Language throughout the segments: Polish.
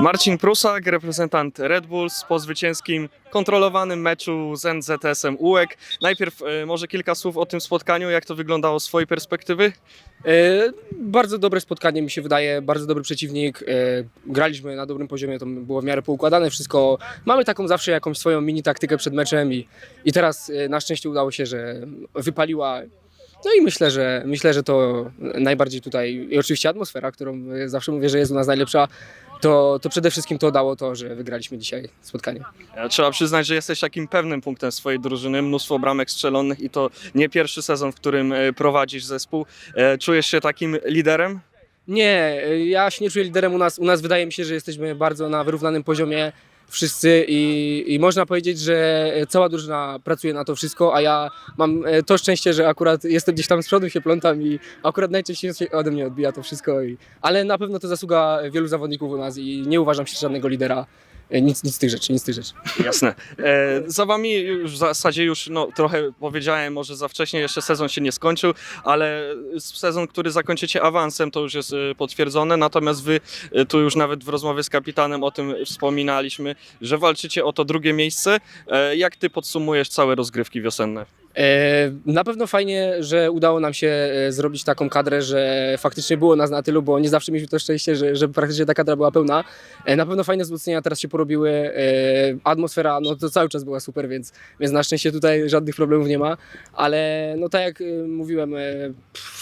Marcin Prusak, reprezentant Red Bulls po zwycięskim kontrolowanym meczu z NZS-em UEK. Najpierw e, może kilka słów o tym spotkaniu, jak to wyglądało z swojej perspektywy? E, Bardzo dobre spotkanie mi się wydaje, bardzo dobry przeciwnik. e, Graliśmy na dobrym poziomie, to było w miarę poukładane wszystko. Mamy taką zawsze jakąś swoją mini taktykę przed meczem i, i teraz na szczęście udało się, że wypaliła. No i myślę, że myślę, że to najbardziej tutaj i oczywiście atmosfera, którą e, zawsze mówię, że jest u nas najlepsza. To, to przede wszystkim to dało to, że wygraliśmy dzisiaj spotkanie. E, Trzeba przyznać, że jesteś takim pewnym punktem swojej drużyny, mnóstwo bramek strzelonych i to nie pierwszy sezon, w którym e, prowadzisz zespół. Czujesz się takim liderem? Nie, ja się nie czuję liderem u nas. U nas wydaje mi się, że jesteśmy bardzo na wyrównanym poziomie wszyscy i, i można powiedzieć, że cała drużyna pracuje na to wszystko, a ja mam e, to szczęście, że akurat jestem gdzieś tam z przodu, się plątam i akurat najczęściej ode mnie odbija to wszystko. I, ale na pewno to zasługa wielu zawodników u nas i nie uważam się żadnego lidera. E, Nic, nic z tych rzeczy, nic z tych rzeczy. Jasne. E, za wami już w zasadzie już no, trochę powiedziałem, może za wcześnie jeszcze sezon się nie skończył, ale sezon, który zakończycie awansem, to już jest e, potwierdzone. Natomiast wy e, tu już nawet w rozmowie z kapitanem o tym wspominaliśmy, że walczycie o to drugie miejsce. E, jak ty podsumujesz całe rozgrywki wiosenne? E, Na pewno fajnie, że udało nam się e, zrobić taką kadrę, że faktycznie było nas na tylu, bo nie zawsze mieliśmy to szczęście, że, że praktycznie ta kadra była pełna. E, Na pewno fajne wzmocnienia teraz się porobiły. Atmosfera, no to cały czas była super, więc, więc na szczęście tutaj żadnych problemów nie ma. Ale no tak jak mówiłem,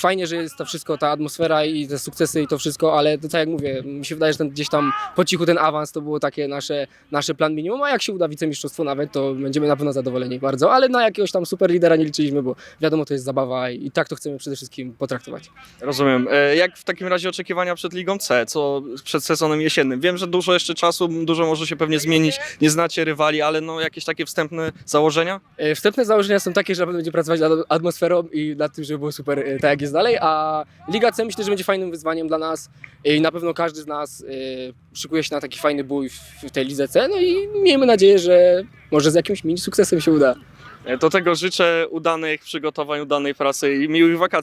fajnie, że jest to wszystko, ta atmosfera i te sukcesy i to wszystko, ale to tak jak mówię, mi się wydaje, że ten, gdzieś tam po cichu ten awans to było takie nasze, nasze plan minimum, a jak się uda wicemistrzostwo nawet, to będziemy na pewno zadowoleni bardzo, ale na jakiegoś tam super lidera nie liczyliśmy, bo wiadomo, to jest zabawa i, tak to chcemy przede wszystkim potraktować. Rozumiem. E, Jak w takim razie oczekiwania przed Ligą C, co przed sezonem jesiennym? Wiem, że dużo jeszcze czasu, dużo może się pewnie zmienić, nie znacie rywali, ale no jakieś takie wstępne założenia? E, Wstępne założenia są takie, że na pewno będzie pracować nad atmosferą i nad tym, żeby było super e, tak jak jest dalej, a Liga C myślę, że będzie fajnym wyzwaniem dla nas i na pewno każdy z nas e, szykuje się na taki fajny bój w, tej Lidze C, no i miejmy nadzieję, że może z jakimś mini sukcesem się uda. Do tego życzę udanych przygotowań, udanej pracy i miłych wakacji.